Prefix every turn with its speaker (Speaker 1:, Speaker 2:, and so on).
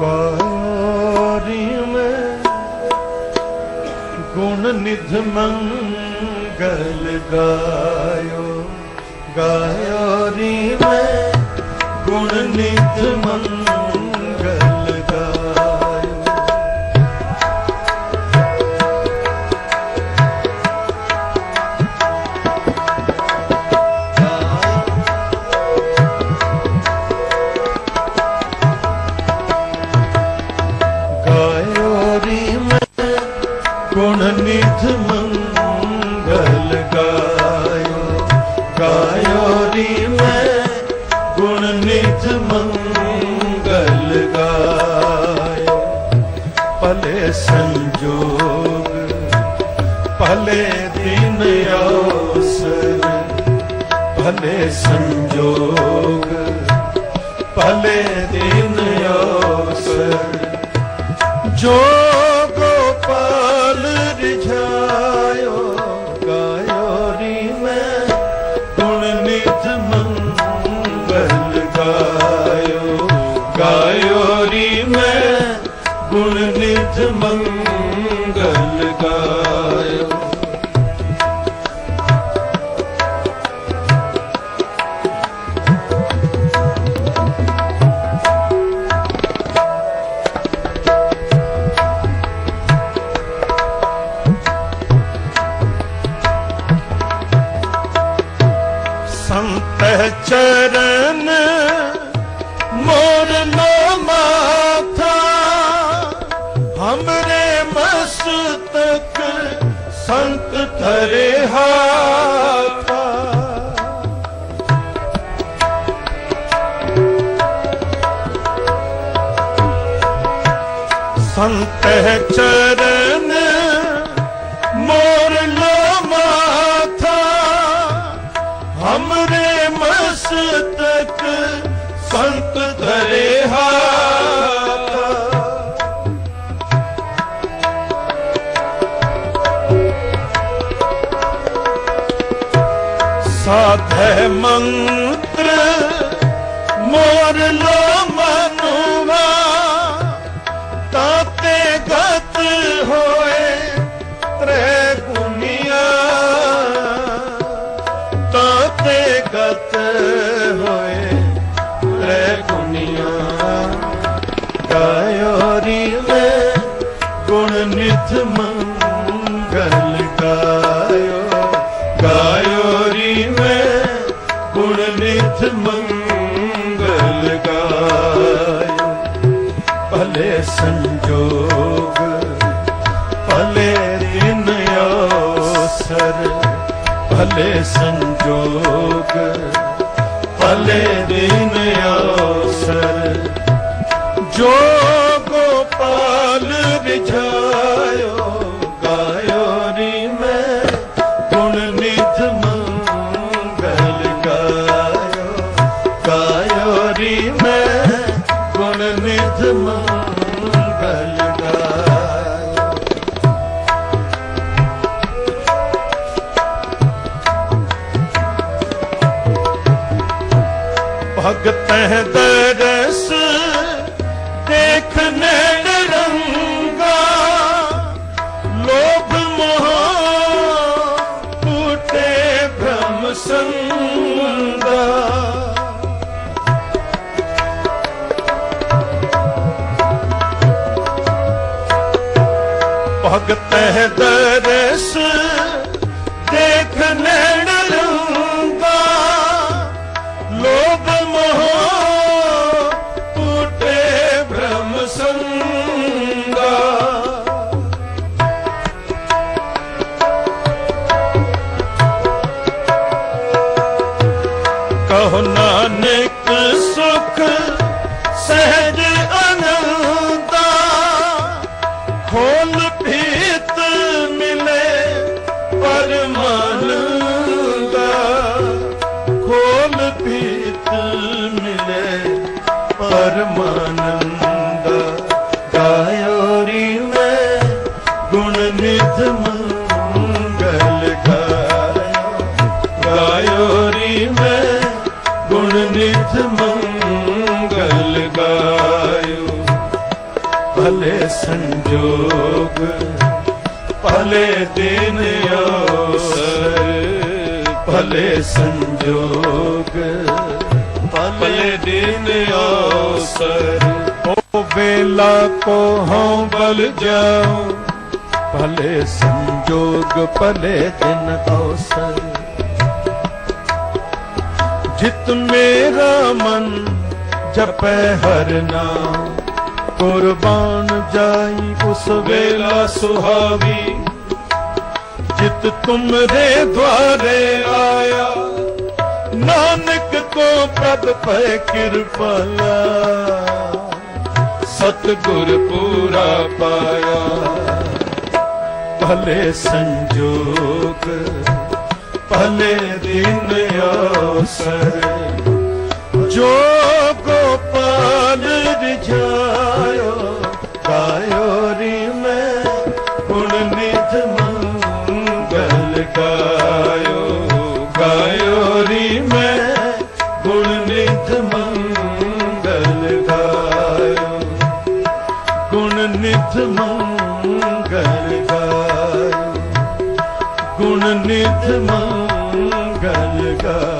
Speaker 1: ਗੌਰੀ ਮੈਂ ਗੁਣ ਨਿਧ ਮੰਗਲ ਗਾਇਓ ਗਾਇਓ ਰੀ ਗੁਣ ਨਿਧ ਮੰਗਲ ਸੰਜੋਗ ਭਲੇ ਦਿਨ ਅਵਸਰ ਭਲੇ ਸੰਜੋਗ ਭਲੇ ਦਿਨ ਅਵਸਰ ਜੋ ਸੰਤ ਚਰਨ ਮੋਰ ਨੋ ਮਾਥਾ। ਹਮਰੇ ਮਸਤਕ ਸੰਤ ਧਰੇ ਹਾਥਾ। ਸੰਤ ਚਰਨ ਮੋਰ ਲੋ ਸੰਤ ਹਾਥ। ਸਾਧੈ ਮੰਤਰ ਮੋਰ ਲੋ ਮਨੁਵਾ, ਤਾਤੇ ਗਤ ਹੋਏ ਤ੍ਰੈ ਗੁਨੀਆਂ ਤਾਤੇ ਗਤ ਹੋਏ ਤ੍ਰੈ ਗੁਨੀਆਂ ਗਾਇਓ ਰੀ ਮੈਂ ਗੁਣ ਨਿਤ ਮੰਗਲ ਗਾਇਓ। ਗਾਇਓ ਰੀ ਮੈਂ ਗੁਣ ਨਿਤ ਮੰਗਲ ਗਾਇਓ। ਭਲੇ ਸੰਜੋਗ, ਭਲੇ ਦਿਨ ਅਵਸਰ, ਭਲੇ ਸੰਜੋਗ, ਭਲੇ ਦਿਨ ਜੋ ਗੋਪਾਲ ਵਿਝਾਇਓ ਗਾਇਓ ਰੀ ਮੈਂ, ਗੁਣ ਨਿਧ ਮੰਗਲ ਗਾਇਓ ਗਾਇਓ ਰੀ ਮੈਂ, ਗੁਣ ਨਿਧ ਮੰਗਲ ਗਾਇਓ। ਭਗਤ ਹੈ ਦਰਸ ਦੇਖ ਨੈਣ ਰੰਗਾ। ਲੋਭ ਮੋਹ ਟੂਟੇ ਭ੍ਰਮ ਸੰਗਾ। ਭਗਤ ਹੈ ਦਰਸ ਦੇਖ ਨੈਣ ਕਹੋ ਨਾਨਕ ਸੁਖ ਖੋਲ ਭੀਤ ਮਿਲੇ ਪਰਮਾਨੰਦਾ। ਖੋਲ ਭੀਤ ਮਿਲੇ ਪਰਮਾਨੰਦ। ਭਲੇ ਸੰਜੋਗ, ਭਲੇ ਦਿਨ ਅਵਸਰ ਭਲੇ ਸੰਜੋਗ, ਭਲੇ ਦਿਨ ਅਵਸਰ ਓ ਵੇਲਾ ਕੋ ਹਉ ਬਲ ਜਾਉ, ਭਲੇ ਸੰਜੋਗ, ਭਲੇ ਦਿਨ ਅਵਸਰ ਜਿਤ ਮੇਰਾ ਮਨ ਜਪੈ ਹਰ ਨਾਮ ਕੁਰਬਾਨ ਜਾਈ ਉਸ ਵੇਲਾ ਸੁਹਾਵੀ, ਜਿਤ ਤੁਮਰੇ ਦਵਾਰੇ ਆਇਆ। ਨਾਨਕ ਕੋ ਪ੍ਰਭ ਪੈ ਕਿਰਪਾਲਾ, ਸਤਿਗੁਰ ਪੂਰਾ ਪਾਇਆ। ਭਲੇ ਸੰਜੋਗ, ਭਲੇ ਦਿਨ ਅਵਸਰ ਜੋ ਗੋਪਾਲ ਰਿਝਾਇਓ ਗਾਇਓ ਰੀ ਮੈਂ ਗੁਣ ਨਿਤ ਮੰਗਲ ਗਾਇਓ। ਗਾਇਓ ਰੀ ਮੈਂ ਗੁਣ ਨਿਤ ਮੰਗਲ ਗਾਇਓ। ਗੁਣ ਨਿਧ ਮੰਗਲ ਗਾਇਓ। ਗੁਣ ਨਿਧ ਮੰਗਲ ਗਾਇਓ।